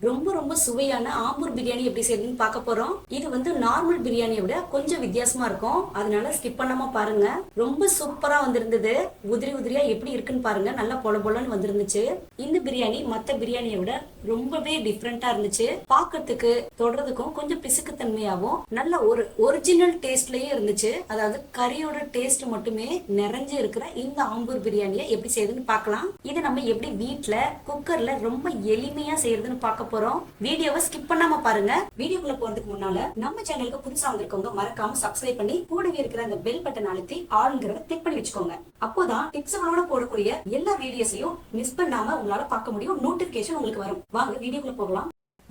ரொம்ப ரொம்ப சுவையான ஆம்பூர் பிரியாணி எப்படி செய்யணும்னு பார்க்க போறோம். இது வந்து நார்மல் பிரியாணியை விட கொஞ்சம் வித்தியாசமா இருக்கும். அதனால ஸ்கிப் பண்ணாம பாருங்க. ரொம்ப சூப்பரா வந்திருந்தது. உதிரி உதிரியா எப்படி இருக்குன்னு பாருங்க. நல்லா பொல பொலன்னு வந்திருந்துச்சு. இந்த பிரியாணி மற்ற பிரியாணியை விட ரொம்பவே டிஃப்ரெண்டா இருந்துச்சு. பாக்கிறதுக்கு தொடுறதுக்கும் கொஞ்சம் பிசுக்கு தன்மையாகவும் நல்ல ஒரு ஒரிஜினல் டேஸ்ட்லயே இருந்துச்சு. அதாவது கறியோட டேஸ்ட் மட்டுமே நிறைஞ்சு இருக்கிற இந்த ஆம்பூர் பிரியாணியை எப்படி செய்யுதுன்னு பார்க்கலாம் இதை நம்ம எப்படி வீட்டுல குக்கர்ல ரொம்ப எளிமையா செய்யறதுன்னு பார்க்க போறோம். வீடியோவை ஸ்கிப் பண்ணாம பாருங்க. வீடியோக்குள்ள போறதுக்கு முன்னால நம்ம சேனலுக்கு புதுசா வந்திருக்கவங்க மறக்காம சப்ஸ்கிரைப் பண்ணி கூடவே இருக்கிற அந்த பெல் பட்டன் அழுத்தி ஆளுங்கிறத கிளிக் பண்ணி வச்சுக்கோங்க. அப்போதான் டிப்ஸ்களோட போடக்கூடிய எல்லா வீடியோஸையும் மிஸ் பண்ணாம உங்களால பார்க்க முடியும். நோட்டிபிகேஷன் உங்களுக்கு வரும். வாங்க வீடியோக்குள்ள போகலாம்.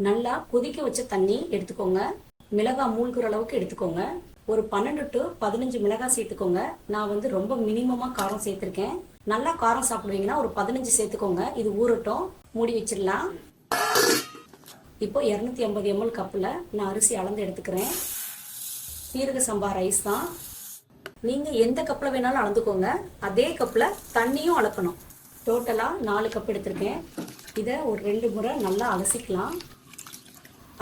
நல்லா கொதிக்க வச்ச தண்ணி எடுத்துக்கோங்க. மிளகாய் மூழ்கிற அளவுக்கு எடுத்துக்கோங்க. ஒரு பன்னெண்டு டு பதினஞ்சு மிளகாய் சேர்த்துக்கோங்க. நான் வந்து ரொம்ப மினிமமா காரம் சேர்த்திருக்கேன். நல்லா காரம் சாப்பிடுவீங்கன்னா ஒரு பதினஞ்சு சேர்த்துக்கோங்க. இது ஊறட்டும். மூடி வச்சிடலாம். இப்போ இரநூத்தி ஐம்பது எம்எல் கப்பில் நான் அரிசி அளந்து எடுத்துக்கிறேன். சீரக சம்பா ரைஸ் தான். நீங்கள் எந்த கப்பில் வேணாலும் அளந்துக்கோங்க. அதே கப்பில் தண்ணியும் அளக்கணும். டோட்டலாக நாலு கப் எடுத்திருக்கேன். இதை ஒரு ரெண்டு முறை நல்லா அலசிக்கலாம்.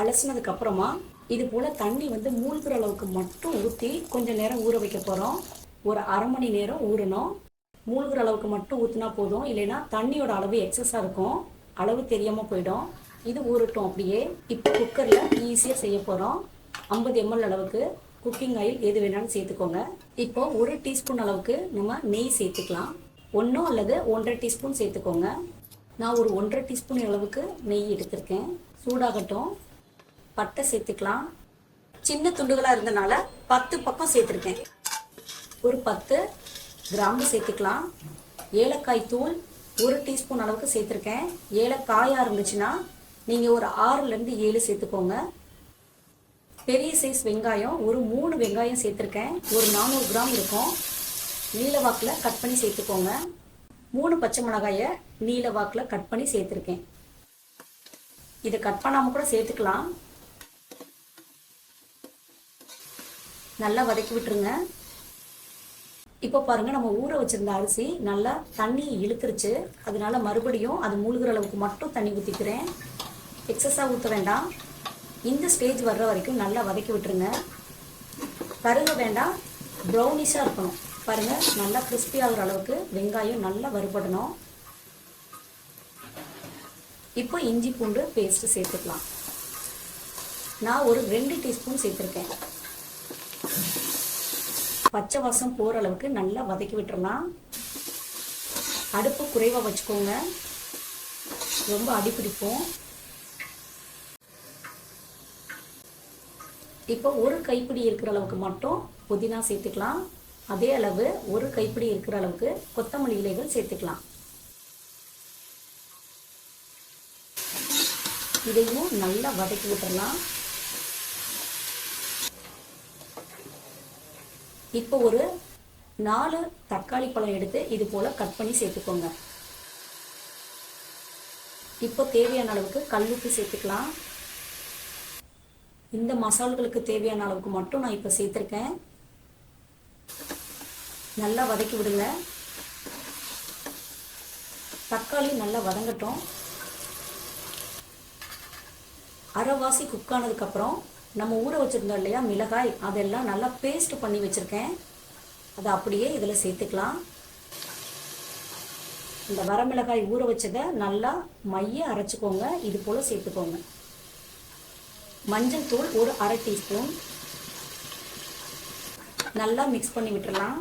அலசினதுக்கப்புறமா இது போல் தண்ணி வந்து மூழ்கிற அளவுக்கு மட்டும் ஊற்றி கொஞ்சம் நேரம் ஊற வைக்க போகிறோம் ஒரு அரை மணி நேரம் ஊறணும். மூழ்கிற அளவுக்கு மட்டும் ஊற்றினா போதும். இல்லைன்னா தண்ணியோட அளவு எக்ஸஸாக இருக்கும். அளவு தெரியாமல் போயிடும். இது ஊறட்டும் அப்படியே. இப்போ குக்கரில் ஈஸியாக செய்ய போகிறோம் ஐம்பது எம்எல் அளவுக்கு. குக்கிங் ஆயில் எது வேணாலும் சேர்த்துக்கோங்க. இப்போ ஒரு டீஸ்பூன் அளவுக்கு நம்ம நெய் சேர்த்துக்கலாம். ஒன்றும் அல்லது ஒன்றரை டீஸ்பூன் சேர்த்துக்கோங்க. நான் ஒரு ஒன்றரை டீஸ்பூன் அளவுக்கு நெய் எடுத்திருக்கேன். சூடாகட்டும். பட்டை சேர்த்துக்கலாம். சின்ன துண்டுகளாக இருந்தனால பத்து பக்கம் சேர்த்துருக்கேன். ஒரு பத்து கிராம்பு சேர்த்துக்கலாம். ஏலக்காய் தூள் ஒரு டீஸ்பூன் அளவுக்கு சேர்த்துருக்கேன். ஏலக்காயாக இருந்துச்சுன்னா நீங்கள் ஒரு ஆறுலேருந்து ஏழு சேர்த்துக்கோங்க. பெரிய சைஸ் வெங்காயம் ஒரு மூணு வெங்காயம் சேர்த்துருக்கேன். ஒரு நானூறு கிராம் இருக்கும். நீல வாக்கில் கட் பண்ணி சேர்த்துக்கோங்க. மூணு பச்சை மிளகாயை நீல வாக்கில் கட் பண்ணி சேர்த்துருக்கேன். இதை கட் பண்ணாமல் கூட சேர்த்துக்கலாம். நல்லா வதக்கி விட்டுருங்க. இப்போ பாருங்கள் நம்ம ஊற வச்சிருந்த அரிசி நல்லா தண்ணி இழுத்துருச்சு. அதனால மறுபடியும் அது மூழ்கிற அளவுக்கு மட்டும் தண்ணி ஊற்றிக்கிறேன் எக்ஸஸாக ஊற்ற வேண்டாம். இந்த ஸ்டேஜ் வர்ற வரைக்கும் நல்லா வதக்கி விட்டுருங்க. கருக வேண்டாம். ப்ரௌனிஷாக இருக்கணும். பாருங்கள் நல்லா கிறிஸ்பி ஆகிற அளவுக்கு வெங்காயம் நல்லா வறுபடணும். இப்போ இஞ்சி பூண்டு பேஸ்ட்டு சேர்த்துக்கலாம். நான் ஒரு ரெண்டு டீஸ்பூன் சேர்த்துருக்கேன். பச்சை வாசம் போகிற அளவுக்கு நல்லா வதக்கி விட்டுறலாம். அடுப்பு குறைவாக வச்சுக்கோங்க. ரொம்ப அடிப்பிடிப்போம் இப்போ ஒரு கைப்பிடி இருக்கிற அளவுக்கு மட்டும் புதினா சேர்த்துக்கலாம். அதே அளவு ஒரு கைப்பிடி இருக்கிற அளவுக்கு கொத்தமல்லி இலைகள் சேர்த்துக்கலாம். இதையும் நல்லா வதக்கி விட்டுறலாம். இப்போ ஒரு நாலு தக்காளி பழம் எடுத்து இது போல கட் பண்ணி சேர்த்துக்கோங்க. இப்போ தேவையான அளவுக்கு கல்லுப்பு சேர்த்துக்கலாம். இந்த மசால்களுக்கு தேவையான அளவுக்கு மட்டும் நான் இப்போ சேர்த்துருக்கேன். நல்லா வதக்கி விடுங்க. தக்காளி நல்லா வதங்கட்டும். அரைவாசி குக் ஆனதுக்கப்புறம் நம்ம ஊற வச்சுருந்தோம் இல்லையா மிளகாய் அதெல்லாம் நல்லா பேஸ்ட் பண்ணி வச்சுருக்கேன். அதை அப்படியே இதில் சேர்த்துக்கலாம். இந்த வரமிளகாய் ஊற வச்சதை நல்லா மைய அரைச்சிக்கோங்க. இது போல் சேர்த்துக்கோங்க. மஞ்சள் தூள் ஒரு அரை டீஸ்பூன். நல்லா மிக்ஸ் பண்ணி விட்டுடலாம்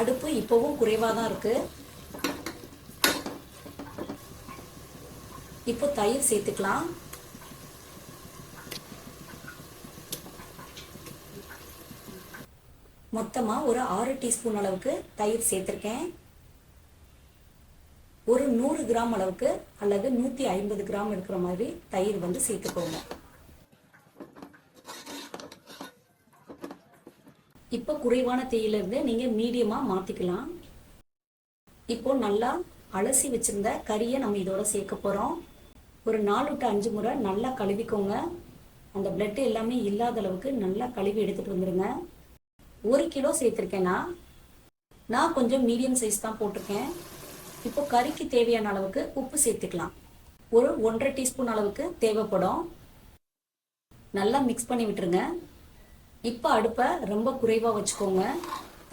அடுப்பு இப்போவும் குறைவாக தான் இருக்குது இப்போ தயிர் சேர்த்துக்கலாம். மொத்தமாக ஒரு ஆறு டீஸ்பூன் அளவுக்கு தயிர் சேர்த்துருக்கேன். ஒரு நூறு கிராம் அளவுக்கு அல்லது நூற்றி ஐம்பது கிராம் இருக்கிற மாதிரி தயிர் வந்து சேர்த்துக்கோங்க. இப்போ குறைவான தீயிலிருந்து நீங்கள் மீடியமாக மாற்றிக்கலாம் இப்போ நல்லா அலசி வச்சிருந்த கறியை நம்ம இதோட சேர்க்க போகிறோம் ஒரு நாலு விட்டு அஞ்சு முறை நல்லா கழுவிக்கோங்க. அந்த பிளட் எல்லாமே இல்லாத அளவுக்கு நல்லா கழுவி எடுத்துகிட்டு வந்துடுங்க ஒரு கிலோ சேர்த்துருக்கேன்னா நான். கொஞ்சம் மீடியம் சைஸ் தான் போட்டிருக்கேன். இப்போ கறிக்கு தேவையான அளவுக்கு உப்பு சேர்த்துக்கலாம். ஒரு ஒன்றரை டீஸ்பூன் அளவுக்கு தேவைப்படும். நல்லா மிக்ஸ் பண்ணி விட்டுருங்க. இப்போ அடுப்பை ரொம்ப குறைவாக வச்சுக்கோங்க.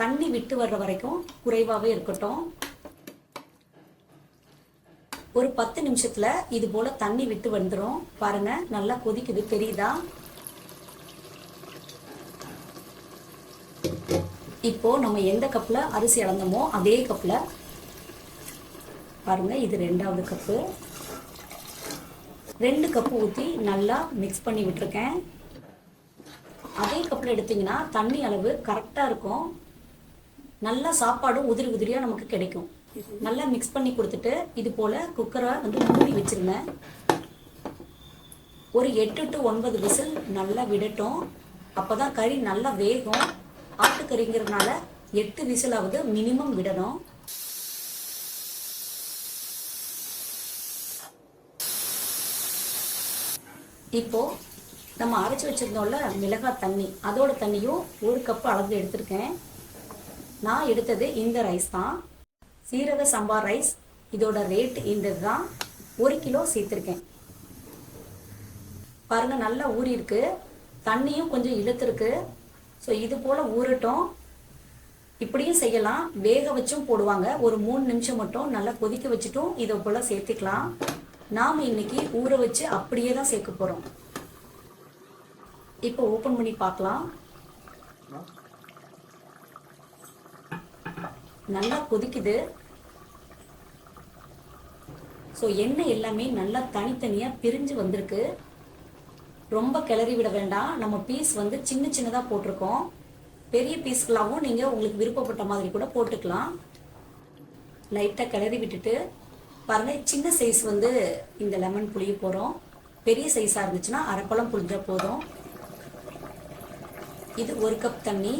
தண்ணி விட்டு வர்ற வரைக்கும் குறைவாகவே இருக்கட்டும். ஒரு பத்து நிமிஷத்தில் இது போல் தண்ணி விட்டு வந்துடும் பாருங்க நல்லா கொதிக்குது. தெரியுதா? இப்போ நம்ம எந்த கப்பில் அரிசி அளந்தோமோ அதே கப்பில் பாருங்கள் இது ரெண்டாவது கப்பு. ரெண்டு கப்பு ஊற்றி நல்லா மிக்ஸ் பண்ணி விட்டுருக்கேன். அதே கப்பில் எடுத்தீங்கன்னா தண்ணி அளவு கரெக்டாக இருக்கும். நல்லா சாப்பாடும் உதிரி உதிரியாக நமக்கு கிடைக்கும். நல்லா மிக்ஸ் பண்ணி கொடுத்துட்டு இது போல் குக்கரை வந்து மூடி வச்சிருங்க. ஒரு எட்டு டு ஒன்பது விசில் நல்லா விடட்டும். அப்போ தான் கறி நல்லா வேகும். ஆட்டுக்கறிங்கிறதுனால எட்டு விசிலாவது மினிமம் விடணும். இப்போ நம்ம அரைச்சி வச்சிருந்தோம்ல மிளகாய் தண்ணி அதோட தண்ணியும் ஒரு கப் அளந்து எடுத்திருக்கேன். நான் எடுத்தது இந்த ரைஸ் தான். சீரக சம்பா ரைஸ் இதோட ரேட் இந்த தான். ஒரு கிலோ சேர்த்துருக்கேன். பாருங்க நல்லா ஊறி இருக்கு தண்ணியும் கொஞ்சம் இழுத்துருக்கு. ஸோ இது போல ஊறட்டும். இப்படியும் செய்யலாம். வேக வச்சும் போடுவாங்க. ஒரு மூணு நிமிஷம் மட்டும் நல்லா கொதிக்க வச்சுட்டும். இதை போல சேர்த்துக்கலாம். நாம இன்னைக்கு ஊற வச்சு அப்படியே தான் சேர்க்க போறோம். இப்போ ஓப்பன் பண்ணி பார்க்கலாம். நல்லா கொதிக்குது. ஸோ எண்ணெய் எல்லாமே நல்லா தனித்தனியாக பிரிஞ்சு வந்திருக்கு. ரொம்ப கிளறி விட வேண்டாம். நம்ம பீஸ் வந்து சின்ன சின்னதாக போட்டிருக்கோம். பெரிய பீஸ்களாகவும் நீங்கள் உங்களுக்கு விருப்பப்பட்ட மாதிரி கூட போட்டுக்கலாம். லைட்டாக கிளறி விட்டுட்டு பாருங்க சின்ன சைஸ் வந்து இந்த லெமன் புளிய போகிறோம் பெரிய சைஸாக இருந்துச்சுன்னா அரைப்பழம் புளிஞ்சா போதும். இது ஒரு கப் தண்ணி.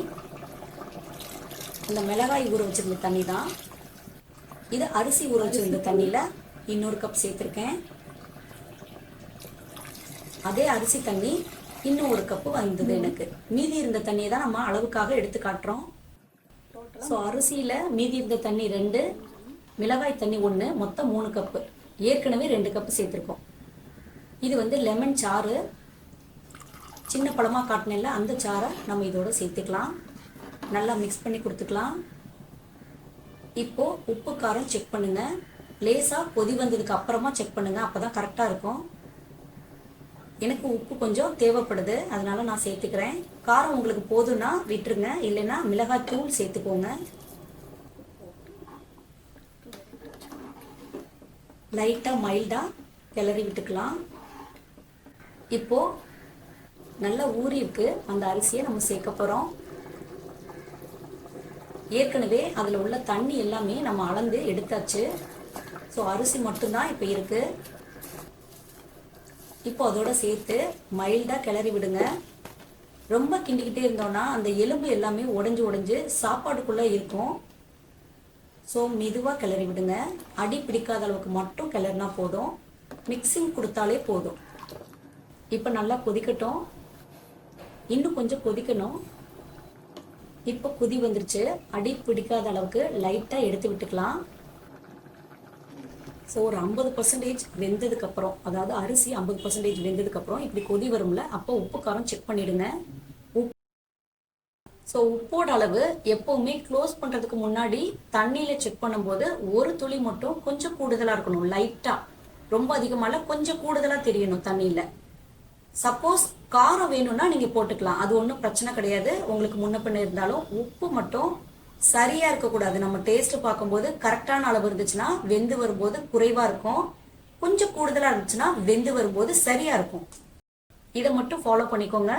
இந்த மிளகாய் ஊற வச்சிருந்த தண்ணி தான். இது அரிசி ஊற வச்சிருந்த தண்ணியில் இன்னொரு கப் சேர்த்துருக்கேன். அதே அரிசி தண்ணி இன்னும் ஒரு கப்பு வந்தது எனக்கு. மீதி இருந்த தண்ணியை தான் நம்ம அளவுக்காக எடுத்து காட்டுறோம். ஸோ அரிசியில் மீதி இருந்த தண்ணி ரெண்டு மிளகாய் தண்ணி ஒன்று மொத்தம் மூணு கப்பு ஏற்கனவே ரெண்டு கப்பு சேர்த்துருக்கோம். இது வந்து லெமன் சாறு. சின்ன பழமாக காட்டினில்ல அந்த சாறை நம்ம இதோட சேர்த்துக்கலாம். நல்லா மிக்ஸ் பண்ணி கொடுத்துக்கலாம். இப்போது உப்பு காரம் செக் பண்ணுங்கள் லேசாக கொதி வந்ததுக்கு அப்புறமா செக் அப்போ தான் கரெக்டாக இருக்கும். எனக்கு உப்பு கொஞ்சம் தேவைப்படுது. அதனால நான் சேர்த்துக்கிறேன். காரம் உங்களுக்கு போதும்னா விட்டுருங்க. இல்லைன்னா மிளகாய் தூள் சேர்த்துக்கோங்க. லைட்டாக மைல்டாக கிளறி விட்டுக்கலாம். இப்போ நல்லா ஊறியிருக்கு அந்த அரிசியை நம்ம சேர்க்க போகிறோம் ஏற்கனவே அதில் உள்ள தண்ணி எல்லாமே நம்ம அளந்து எடுத்தாச்சு. ஸோ அரிசி மட்டும்தான் இப்போ இருக்கு. இப்போ அதோட சேர்த்து மைல்டாக கிளறி விடுங்க. ரொம்ப கிண்டிக்கிட்டே இருந்தோம்னா அந்த எலும்பு எல்லாமே உடஞ்சி உடஞ்சு சாப்பாடுக்குள்ளே இருக்கும். ஸோ மெதுவாக கிளறி விடுங்க. அடி பிடிக்காத அளவுக்கு மட்டும் கிளறினா போதும். மிக்சிங் கொடுத்தாலே போதும். இப்போ நல்லா கொதிக்கட்டும். இன்னும் கொஞ்சம் கொதிக்கணும். இப்போ கொதி வந்துருச்சு. அடி பிடிக்காத அளவுக்கு லைட்டாக எடுத்து விட்டுக்கலாம். ஸோ ஒரு ஐம்பது பர்சன்டேஜ் வெந்ததுக்கப்புறம் அதாவது அரிசி ஐம்பது பர்சன்டேஜ் வெந்ததுக்கப்புறம் இப்படி கொதி வரும்ல அப்போ உப்பு காரம் செக் பண்ணிவிடுங்க ஸோ உப்போட அளவு எப்பவுமே க்ளோஸ் பண்ணுறதுக்கு முன்னாடி தண்ணியில் செக் பண்ணும்போது ஒரு துளி மட்டும் கொஞ்சம் கூடுதலாக இருக்கணும் லைட்டாக ரொம்ப அதிகமால கொஞ்சம் கூடுதலாக தெரியணும் தண்ணியில். சப்போஸ் காரம் வேணும்னா நீங்கள் போட்டுக்கலாம். அது ஒன்றும் பிரச்சனை கிடையாது. உங்களுக்கு முன்ன பின்ன இருந்தாலும் உப்பு மட்டும் சரியாக இருக்கக்கூடாது. நம்ம டேஸ்ட் பார்க்கும்போது கரெக்டான அளவு இருந்துச்சுன்னா வெந்து வரும்போது குறைவாக இருக்கும். கொஞ்சம் கூடுதலாக இருந்துச்சுன்னா வெந்து வரும்போது சரியாக இருக்கும். இதை மட்டும் ஃபாலோ பண்ணிக்கோங்க.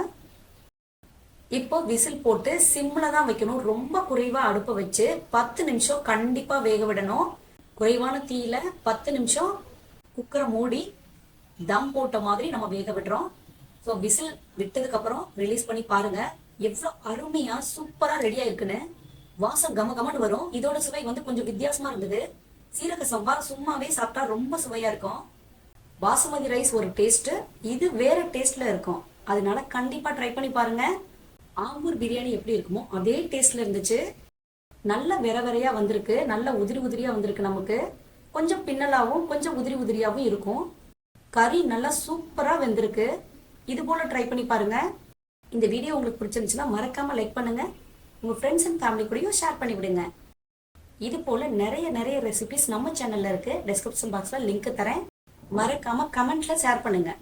இப்போ விசில் போட்டு சிம்ல தான் வைக்கணும். ரொம்ப குறைவா அடுப்பை வச்சு பத்து நிமிஷம் கண்டிப்பா வேக விடணும். குறைவான தீயில பத்து நிமிஷம் குக்கரை மூடி தம் போட்ட மாதிரி நம்ம வேக விடுறோம். ஸோ விசில் விட்டதுக்கு அப்புறம் ரிலீஸ் பண்ணி பாருங்க. எவ்வளோ அருமையா சூப்பரா ரெடியாக இருக்குன்னு வாசம் கம கமன்னு வரும். இதோட சுவை வந்து கொஞ்சம் வித்தியாசமா இருந்தது. சீரக சம்பா சும்மாவே சாப்பிட்டா ரொம்ப சுவையா இருக்கும். பாசுமதி ரைஸ் ஒரு டேஸ்ட் இது வேற டேஸ்ட்ல இருக்கும். அதனால கண்டிப்பா ட்ரை பண்ணி பாருங்க. ஆம்பூர் பிரியாணி எப்படி இருக்குமோ அதே டேஸ்ட்ல இருந்துச்சு. நல்ல விர விரையா வந்திருக்கு. நல்ல உதிரி உதிரியா வந்திருக்கு நமக்கு. கொஞ்சம் பின்னலாகவும் கொஞ்சம் உதிரி உதிரியாகவும் இருக்கும். கறி நல்லா சூப்பரா வெந்திருக்கு. இது போல ட்ரை பண்ணி பாருங்க. இந்த வீடியோ உங்களுக்கு பிடிச்சிருந்துச்சுன்னா மறக்காம லைக் பண்ணுங்க. உங்க ஃப்ரெண்ட்ஸ் அண்ட் ஃபேமிலி கூடயும் ஷேர் பண்ணி விடுங்க. இது போல நிறைய நிறைய ரெசிபிஸ் நம்ம சேனல்ல இருக்கு. டிஸ்கிரிப்ஷன் பாக்ஸ்ல லிங்க் தரேன். மறக்காம கமெண்ட்ல ஷேர் பண்ணுங்க.